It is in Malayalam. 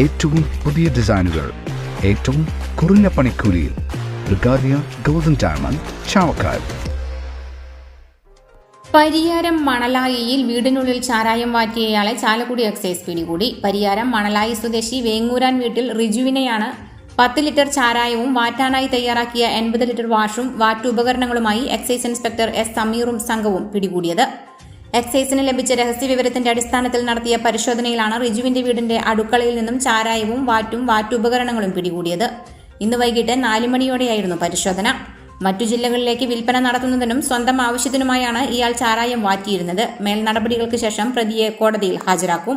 ഏറ്റവും പുതിയ ഡിസൈനുകൾ ഏറ്റവും കുറഞ്ഞ പണിക്കൂലിയിൽ ബ്രിഗാദിയ ഗോൾഡൻ ഡയമണ്ട് ചാവക്കാട്. പരിയാരം മണലായിയിൽ വീടിനുള്ളിൽ ചാരായം വാറ്റിയയാളെ ചാലക്കുടി എക്സൈസ് പിടികൂടി. പരിയാരം മണലായി സ്വദേശി വേങ്ങൂരാൻ വീട്ടിൽ റിജുവിനെയാണ് പത്ത് ലിറ്റർ ചാരായവും വാറ്റാനായി തയ്യാറാക്കിയ എൺപത് ലിറ്റർ വാഷും വാറ്റുപകരണങ്ങളുമായി എക്സൈസ് ഇൻസ്പെക്ടർ എസ് സമീറും സംഘവും പിടികൂടിയത്. എക്സൈസിന് ലഭിച്ച രഹസ്യ വിവരത്തിന്റെ അടിസ്ഥാനത്തിൽ നടത്തിയ പരിശോധനയിലാണ് റിജുവിന്റെ വീടിന്റെ അടുക്കളയിൽ നിന്നും ചാരായവും വാറ്റും വാറ്റുപകരണങ്ങളും പിടികൂടിയത്. ഇന്ന് വൈകിട്ട് നാലുമണിയോടെയായിരുന്നു പരിശോധന. മറ്റു ജില്ലകളിലേക്ക് വിൽപ്പന നടത്തുന്നതിനും സ്വന്തം ആവശ്യത്തിനുമായാണ് ഇയാൾ ചാരായം വാറ്റിയിരുന്നത്. മേൽ നടപടികൾക്ക് ശേഷം പ്രതിയെ കോടതിയിൽ ഹാജരാക്കും.